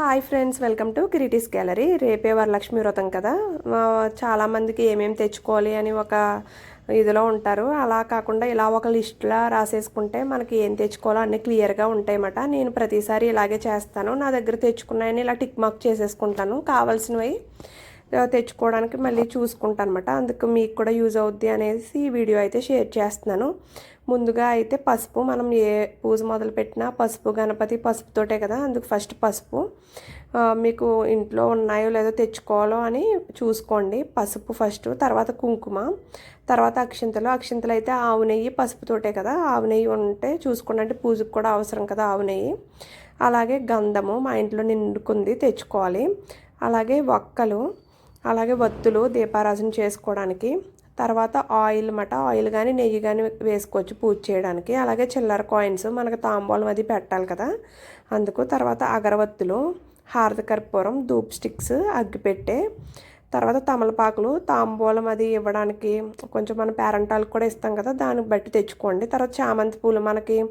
Hi friends welcome to Kireeti's gallery రేపే వరలక్ష్మి వ్రతం కదా. చాలామందికి ఏమేమి తెచ్చుకోవాలి అని ఒక ఇదిలో ఉంటారు. అలా కాకుండా ఇలా ఒక లిస్ట్లా రాసేసుకుంటే మనకి ఏం తెచ్చుకోవాలో అన్నీ క్లియర్గా ఉంటాయన్నమాట. నేను ప్రతిసారి ఇలాగే చేస్తాను. నా దగ్గర తెచ్చుకున్నాయని ఇలా టిక్ మార్క్ చేసేసుకుంటాను. కావాల్సినవి తెచ్చుకోవడానికి మళ్ళీ చూసుకుంటాను అనమాట అందుకు మీకు కూడా యూజ్ అవుద్ది అనేసి ఈ వీడియో అయితే షేర్ చేస్తున్నాను. ముందుగా అయితే పసుపు మనం ఏ పూజ మొదలుపెట్టినా పసుపు గణపతి పసుపుతోటే కదా అందుకు ఫస్ట్ పసుపు. మీకు ఇంట్లో ఉన్నాయో లేదో తెచ్చుకోవాలో అని చూసుకోండి. పసుపు ఫస్ట్ తర్వాత కుంకుమ తర్వాత అక్షింతలు. అక్షింతలు అయితే ఆవు నెయ్యి పసుపుతోటే కదా ఆవు నెయ్యి ఉంటే చూసుకోండి. అంటే పూజకు కూడా అవసరం కదా ఆవు నెయ్యి. అలాగే గంధము మా ఇంట్లో నిండుకుంది తెచ్చుకోవాలి. అలాగే వక్కలు అలాగే వత్తులు దీపారాజన చేసుకోవడానికి తర్వాత ఆయిల్ మట ఆయిల్ కానీ నెయ్యి కానీ వేసుకోవచ్చు పూజ చేయడానికి. అలాగే చిల్లర కాయిన్స్ మనకు తాంబూలం అది పెట్టాలి కదా. అందుకు తర్వాత అగరవత్తులు హారతి కర్పూరం ధూప్ స్టిక్స్ అగ్గిపెట్టె తర్వాత తమలపాకులు తాంబూలం అది ఇవ్వడానికి కొంచెం మన పేరెంటాలకు కూడా ఇస్తాం కదా దాన్ని బట్టి తెచ్చుకోండి. తర్వాత చామంతి పూలు మనకి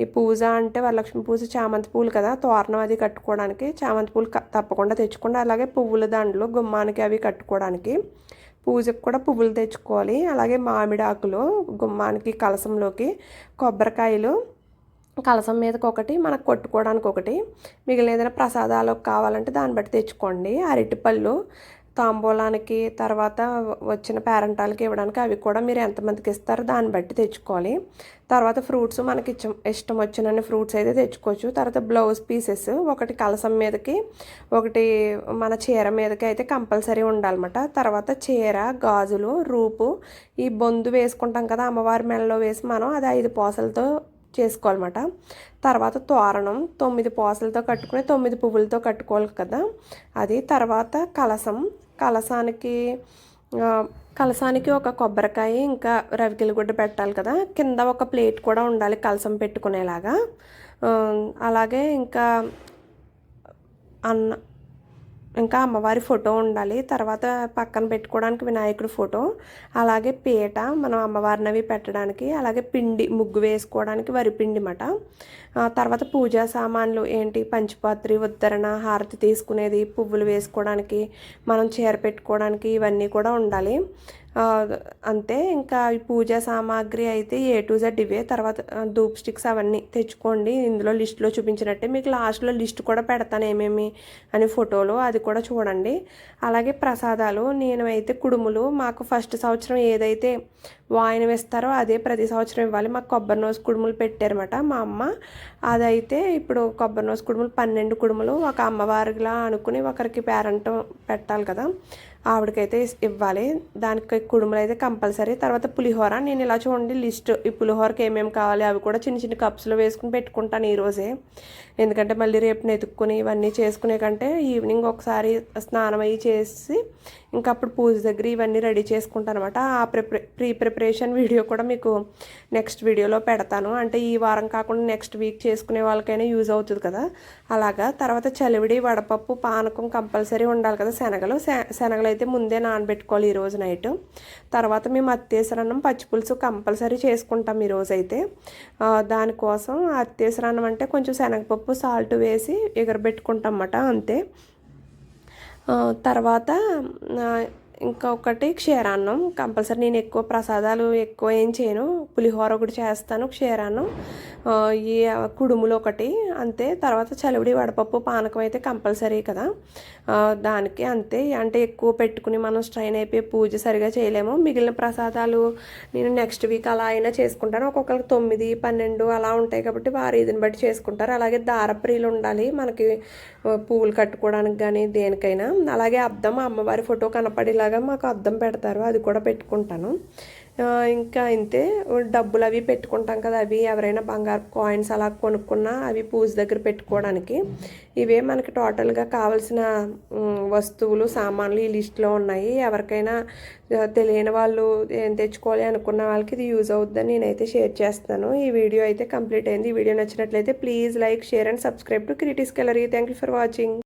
ఈ పూజ అంటే వరలక్ష్మి పూజ చామంతి పూలు కదా తోరణం అది కట్టుకోవడానికి చామంతి పూలు క- తప్పకుండా తెచ్చుకోండి. అలాగే పువ్వుల దండలు గుమ్మానికి అవి కట్టుకోవడానికి పూజకు కూడా పువ్వులు తెచ్చుకోవాలి. అలాగే మామిడాకులు గుమ్మానికి కలసంలోకి కొబ్బరికాయలు కలసం మీదకి ఒకటి మనకు కొట్టుకోవడానికి ఒకటి మిగిలిన ఏదైనా ప్రసాదాలు కావాలంటే దాన్ని బట్టి తెచ్చుకోండి. అరటిపళ్ళు తాంబూలానికి తర్వాత వచ్చిన పేరెంటాలకి ఇవ్వడానికి అవి కూడా మీరు ఎంతమందికి ఇస్తారో దాన్ని బట్టి తెచ్చుకోవాలి. తర్వాత ఫ్రూట్స్ మనకి ఇష్టం ఇష్టం వచ్చినన్ని ఫ్రూట్స్ అయితే తెచ్చుకోవచ్చు. తర్వాత బ్లౌజ్ పీసెస్ ఒకటి కలసం మీదకి ఒకటి మన చీర మీదకి అయితే కంపల్సరీ ఉండాలన్నమాట. తర్వాత చీర గాజులు రూపు ఈ బొందు వేసుకుంటాం కదా అమ్మవారి మెడలో వేసి మనం అది ఐదు పోసలతో చేసుకోవాలన్నమాట. తర్వాత తోరణం తొమ్మిది పోసలతో కట్టుకుని తొమ్మిది పువ్వులతో కట్టుకోవాలి కదా. అది తర్వాత కలసం కలసానికి కలసానికి ఒక కొబ్బరికాయ ఇంకా రవికిల గుడ్డ పెట్టాలి కదా. కింద ఒక ప్లేట్ కూడా ఉండాలి కలసం పెట్టుకునేలాగా. అలాగే ఇంకా అన్న ఇంకా అమ్మవారి ఫోటో ఉండాలి. తర్వాత పక్కన పెట్టుకోవడానికి వినాయకుడి ఫోటో అలాగే పీట మనం అమ్మవారిని అవి పెట్టడానికి అలాగే పిండి ముగ్గు వేసుకోవడానికి వరి పిండి మాట తర్వాత పూజా సామాన్లు ఏంటి? పంచపాత్రి ఉత్తరణ హారతి తీసుకునేది పువ్వులు వేసుకోవడానికి మనం చీర పెట్టుకోవడానికి ఇవన్నీ కూడా ఉండాలి. అంతే ఇంకా ఈ పూజా సామాగ్రి అయితే ఏ టు జెడ్ ఇవే. తర్వాత ధూప్ స్టిక్స్ అవన్నీ తెచ్చుకోండి. ఇందులో లిస్ట్లో చూపించినట్టే మీకు లాస్ట్లో లిస్ట్ కూడా పెడతాను ఏమేమి అని ఫోటోలు అది కూడా చూడండి. అలాగే ప్రసాదాలు నేను అయితే కుడుములు మాకు ఫస్ట్ సంవత్సరం ఏదైతే వాయినం ఇస్తారో అదే ప్రతి సంవత్సరం ఇవ్వాలి. మాకు కొబ్బరి నోసు కుడుములు పెట్టారన్నమాట మా అమ్మ. అదైతే ఇప్పుడు కొబ్బరి నోసు కుడుములు పన్నెండు కుడుములు ఒక అమ్మవారిలా అనుకుని ఒకరికి పేరెంట్ పెట్టాలి కదా. ఆవిడకైతే ఇవ్వాలి. దానికి కుడుములు అయితే కంపల్సరీ. తర్వాత పులిహోర. నేను ఇలా చూడండి లిస్ట్. ఈ పులిహోరకి ఏమేమి కావాలి అవి కూడా చిన్న చిన్న కప్స్లో వేసుకుని పెట్టుకుంటాను ఈరోజే ఎందుకంటే మళ్ళీ రేపు నెతుక్కుని ఇవన్నీ చేసుకునే కంటే ఈవినింగ్ ఒకసారి స్నానం అయ్యి చేసి ఇంకా అప్పుడు పూజ దగ్గర ఇవన్నీ రెడీ చేసుకుంటాను అనమాట ఆ ప్రిపరే ప్రీ ప్రిపరేషన్ వీడియో కూడా మీకు నెక్స్ట్ వీడియోలో పెడతాను. అంటే ఈ వారం కాకుండా నెక్స్ట్ వీక్ చేసుకునే వాళ్ళకైనా యూజ్ అవుతుంది కదా. అలాగా. తర్వాత చలివిడి వడపప్పు పానకం కంపల్సరీ ఉండాలి కదా శనగలు. శ- శనగలు అయితే ముందే నానబెట్టుకోవాలి ఈరోజు నైట్. తర్వాత మేము అత్తేసరన్నం పచ్చిపులుసు కంపల్సరీ చేసుకుంటాం ఈరోజు అయితే. దానికోసం అత్తేసరన్నం అంటే కొంచెం శనగపప్పు సాల్ట్ వేసి ఎగరబెట్టుకుంటాం అన్నమాట అంతే. తర్వాత ఇంకా ఇంకొకటి క్షీరాన్నం కంపల్సరీ నేను ఎక్కువ ప్రసాదాలు ఎక్కువ ఏం చేయను. పులిహోర ఒకటి చేస్తాను క్షీరాన్నం. ఈ కుడుములు ఒకటి అంతే. తర్వాత చలివిడి వడపప్పు పానకం అయితే కంపల్సరీ కదా. దానికి అంతే. అంటే ఎక్కువ పెట్టుకుని మనం స్ట్రైన్ అయిపోయి పూజ సరిగా చేయలేము. మిగిలిన ప్రసాదాలు నేను నెక్స్ట్ వీక్ అలా అయినా చేసుకుంటాను. ఒక్కొక్కరికి తొమ్మిది పన్నెండు అలా ఉంటాయి కాబట్టి వారి ఇదిని బట్టి చేసుకుంటారు. అలాగే దారప్రియులు ఉండాలి మనకి పూలు పువ్వులు కట్టుకోవడానికి కానీ దేనికైనా. అలాగే అద్దం అమ్మవారి ఫోటో కనపడేలాగా మాకు అద్దం పెడతారు అది కూడా పెట్టుకుంటాను. ఇంకా అయితే డబ్బులు అవి పెట్టుకుంటాం కదా అవి ఎవరైనా బంగారు కాయిన్స్ అలా కొనుక్కున్నా అవి పూజ దగ్గర పెట్టుకోవడానికి. ఇవే మనకి టోటల్గా కావాల్సిన వస్తువులు సామాన్లు ఈ లిస్ట్లో ఉన్నాయి. ఎవరికైనా తెలియని వాళ్ళు ఏం తెచ్చుకోవాలి అనుకున్న వాళ్ళకి ఇది యూజ్ అవుద్దని నేనైతే షేర్ చేస్తాను ఈ వీడియో అయితే కంప్లీట్ అయింది. ఈ వీడియో నచ్చినట్లయితే please like share and subscribe to Kireeti's gallery thank you for watching